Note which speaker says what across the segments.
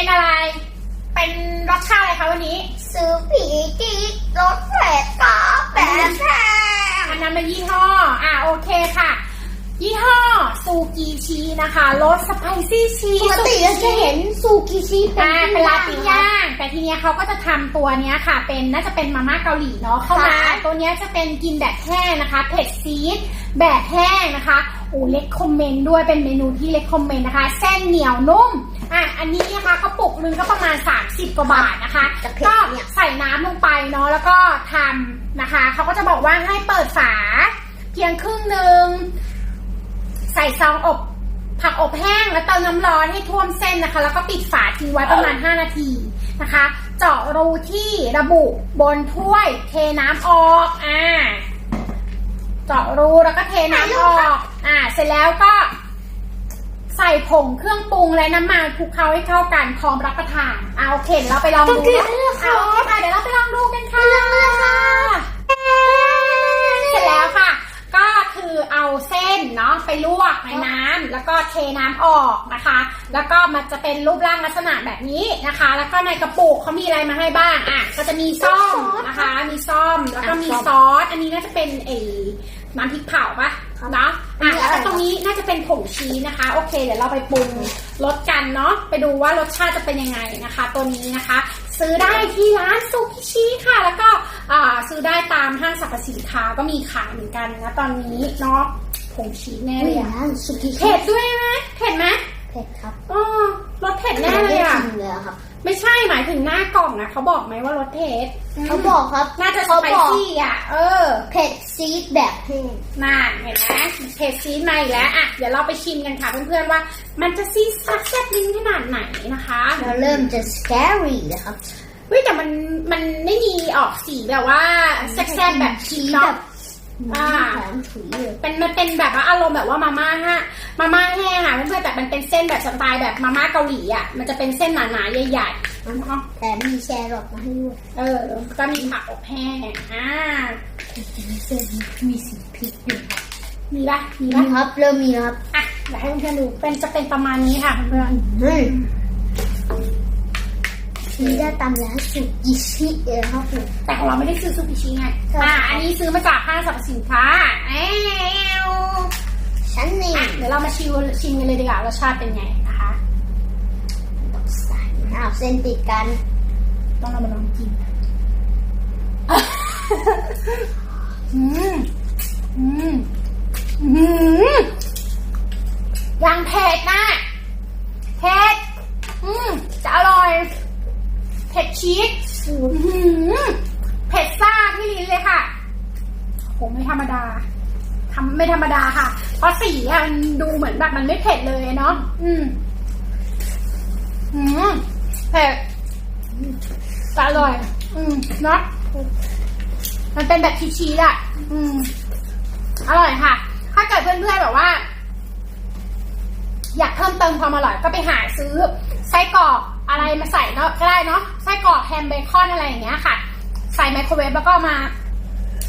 Speaker 1: เป็นอะไร เป็นรสชาติอะไรคะวันนี้
Speaker 2: ซื้อผีจีดรถแผลกาแบบแพง
Speaker 1: อันนั้นเป็นยี่ห้อ อ่าโอเคค่ะ ยี่ห้อซูกิชีนะคะรสสไปซี่ชี
Speaker 2: ปกติเราจะเห็นซูกิชิเป็น
Speaker 1: อ่าเป็นลาปิ้ง
Speaker 2: ย่าง
Speaker 1: ย่างแต่ทีเนี้ยเขาก็จะทำตัวเนี้ยค่ะ เป็นน่าจะเป็นมาม่าเกาหลีเนาะเข้ามา
Speaker 2: ค่ะ
Speaker 1: ตัวเนี้ยจะเป็นกินแบบแห้งนะคะเผ็ดซีดแบบแห้งนะคะโอ้เล็กคอมเมนต์ด้วยเป็นเมนูที่เล็กคอมเมนต์นะคะ เส้นเหนียวนุ่ม อะอันนี้นะคะกระปุกหนึงก็ประมาณ 30 กว่าบาทนะคะ
Speaker 2: จะเผ็ด
Speaker 1: ก็
Speaker 2: เนี่ย
Speaker 1: ใส่น้ำลงไปเนาะแล้วก็ทำนะคะเขาก็จะบอกว่าให้เปิดฝา เพียงครึ่งหนึ่งใส่ซองอบ ผักอบแห้งแล้วเติมน้ำร้อนให้ท่วมเส้นนะคะ แล้วก็ปิดฝาทิ้งไว้ประมาณ 5 นาทีนะคะ เจาะรูที่ระบุบนถ้วย เทน้ำออกอ่าเจาะรูแล้วก็เทน้ำออกอ่าเสร็จแล้วก็ ใส่ผงเครื่องปรุงและน้ำมันคลุกเคล้าให้เข้ากันพร้อมรับประทานอ่าโอเคเดี๋ยวเราไปลองดู
Speaker 2: ต้องกิน
Speaker 1: นะ
Speaker 2: เลยค่ะ
Speaker 1: อ่าโอเคค่ะเดี๋ยวเราไปลองดูกันค่ะเสร็จแล้วค่ะ ก็คือเอาเส้นเนาะไปลวกในน้ำแล้วก็เทน้ำออกนะคะ แล้วก็มันจะเป็นรูปร่างลักษณะแบบนี้นะคะ แล้วก็ในกระปุกเขามีอะไรมาให้บ้างอะก็จะมีซ่อมนะคะ มีซ่อมแล้วก็มีซอส อันนี้น่าจะเป็นเอน้ำพริกเผาปะเนาะอะแล้วก็ตรงนี้น่าจะเป็นผงชีสนะคะ โอเค เดี๋ยวเราไปปรุงรสกันเนาะไปดูว่ารสชาติจะเป็นยังไงนะคะ ตัวนี้นะคะ ซื้อได้ที่ร้านซุกิชิค่ะ แล้วก็อ่าซื้อได้ตามห้างสรรพสินค้าก็มีขายเหมือนกันนะตอนนี้เนาะผงชีสแน่
Speaker 2: ไม่
Speaker 1: เลย
Speaker 2: อยา
Speaker 1: อะ
Speaker 2: กซูกิชิ
Speaker 1: เผ็ดด้วยไหมเผ็ดไหม
Speaker 2: เผ็ดครับ
Speaker 1: อ๋อรส เผ็ดแน่เลยอะ
Speaker 2: ไม่ได้ชิมเลยครับ
Speaker 1: ไม่ใช่หมายถึงหน้ากล่องอะเขาบอกไหมว่ารสเผ็ด
Speaker 2: เขาบอกครับ
Speaker 1: น่าจะส
Speaker 2: เขา
Speaker 1: ไป
Speaker 2: บอก
Speaker 1: ซี่อะ เออ
Speaker 2: เผ็ดซีดแบบแห้ง
Speaker 1: น่าเห็นไหมเผ็ดซีดมาอีกแล้วอะเดี๋ยวเราไปชิมกันค่ะเพื่อนๆว่า มันจะซีดซัดแซ่บลิ้นขนาดไหนนะคะ
Speaker 2: เราเริ่มจะ scary นะครับ
Speaker 1: เฮ้ยแต่มันมันไม่มีออกสีแบบว่าแซ่บๆแบบชีสเนาะ อ่า
Speaker 2: หอมฉุยเลย
Speaker 1: เป็นมันเป็นแบบว่าอารมณ์แบบว่ามาม่าฮะมาม่าแห้งค่ะเพื่อนๆแต่มันเป็นเส้นแบบสไตล์แบบมาม่าเกาหลีอะมันจะเป็นเส้นหนาๆใหญ่ๆเนาะ
Speaker 2: แต่มีแชร์รอทมาให้ด้วย
Speaker 1: เออก็มีผักอบแห้งอ่า
Speaker 2: เส้นมีสีพริกด้วย
Speaker 1: มีปะมี
Speaker 2: นี่
Speaker 1: ปะ
Speaker 2: ครับเริ่มมีแล้วครับ
Speaker 1: อะเดี๋ยวให้เพื่อนๆดูเป็นจะเป็นประมาณนี้ค่ะเพื่อน
Speaker 2: อื มนี่ได้ตามร้านสุกิชิเลยครับผม
Speaker 1: ๆแต่ของเราไม่ได้ซื้อซูกิชิไง
Speaker 2: ใช่
Speaker 1: อ่าอันนี้ซื้อมาจากห้างสรรพสินค้าแอว
Speaker 2: ชั้นหนึ่ง
Speaker 1: อะเดี๋ยวเรามาชิมชิมกันเลยดีกว่ารสชาติเป็นไงนะคะ
Speaker 2: ใส่อ้าวเส้นติดกัน
Speaker 1: ต้องเรามาลองกินอืม อืม อืมยังเผ็ดนะเผ็ด อืม จะอร่อย เผ็ด ชีสอืมเผ็ดซ่าที่ลิ้นเลยค่ะโหไม่ธรรมดาทำไม่ธรรมดาค่ะ เพราะสีอะมันดูเหมือนแบบมันไม่เผ็ดเลยเนาะอืม อืมเผ็ดแต่อร่อย อืมเนาะมันเป็นแบบชีสๆอะ อืม อร่อยค่ะ ถ้าเกิดเพื่อนๆแบบว่า อยากเพิ่มเติมความอร่อยก็ไปหาซื้อไส้กรอก อะไรมาใส่เนาะก็ได้เนาะไส้กรอกแฮมเบคอนอะไรอย่างเงี้ยค่ะ ใส่ไมโครเวฟแล้วก็มา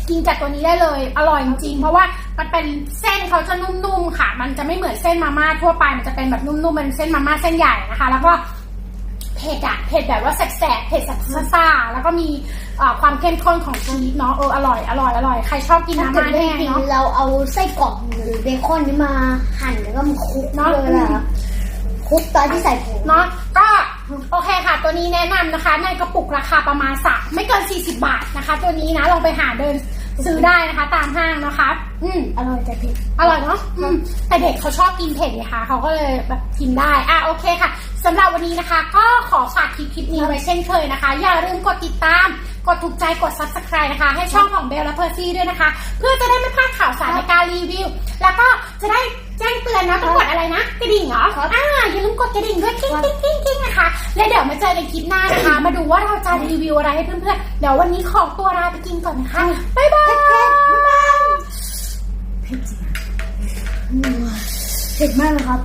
Speaker 1: กินจากตัวนี้ได้เลย อร่อยจริงเพราะว่ามันเป็นเส้นเขาจะนุ่มๆค่ะ มันจะไม่เหมือนเส้นมาม่าทั่วไป มันจะเป็นแบบนุ่มๆเป็นเส้นมาม่าเส้นใหญ่นะคะ แล้วก็เผ็ดอะเผ็ดแบบว่าแสบๆเผ็ดซ่าๆแล้วก็มีความเข้มข้นของชีสเนาะเอออร่อยอร่อยอร่อยใครชอบกิน
Speaker 2: ถ้า
Speaker 1: น้ำ
Speaker 2: เกิด
Speaker 1: มา
Speaker 2: ไม่
Speaker 1: แห้งเนาะ
Speaker 2: เราเอาไส้กรอกหรือเบคอนนี้มาหั่นแล้วก็มาคลุก
Speaker 1: เนอะ
Speaker 2: เลยนะคลุกตอนที่ใส่ผง
Speaker 1: เนาะก็ โอเคค่ะ ตัวนี้แนะนำนะคะ ในกระปุกราคาประมาณสักไม่เกิน 40 บาทนะคะ ตัวนี้นะลองไปหาเดินซื้อได้นะคะตามห้างนะคะ อืม
Speaker 2: อร่อยแต่เผ็ด
Speaker 1: อร่อยเนาะอืมแต่เด็กเขาชอบกินเผ็ดไงคะเขาก็เลยแบบกินได้อะโอเคค่ะสำหรับวันนี้นะคะ ก็ขอฝากคลิปคลิปนี้ไว้เช่นเคยนะคะ อย่าลืมกดติดตาม กดถูกใจกด subscribe นะคะ ให้ช่องของเบลและเพอร์ซี่ด้วยนะคะ เพื่อจะได้ไม่พลาดข่าวสารในการรีวิว แล้วก็จะได้แจ้งเตือนนะต้องกดอะไรนะกระดิ่งเหรออ่าอย่าลืมกดกระดิ่งด้วยกิ้งกิ้งกิ้งกิ้งนะคะ แล้วเดี๋ยวมาเจอกันคลิปหน้านะคะ มาดูว่าเราจะรีวิวอะไรให้เพื่อนๆ เดี๋ยววันนี้ขอตัวลาไปกินก่อนนะคะ บ๊ายบาย
Speaker 2: เผ็ดมากเลยครับ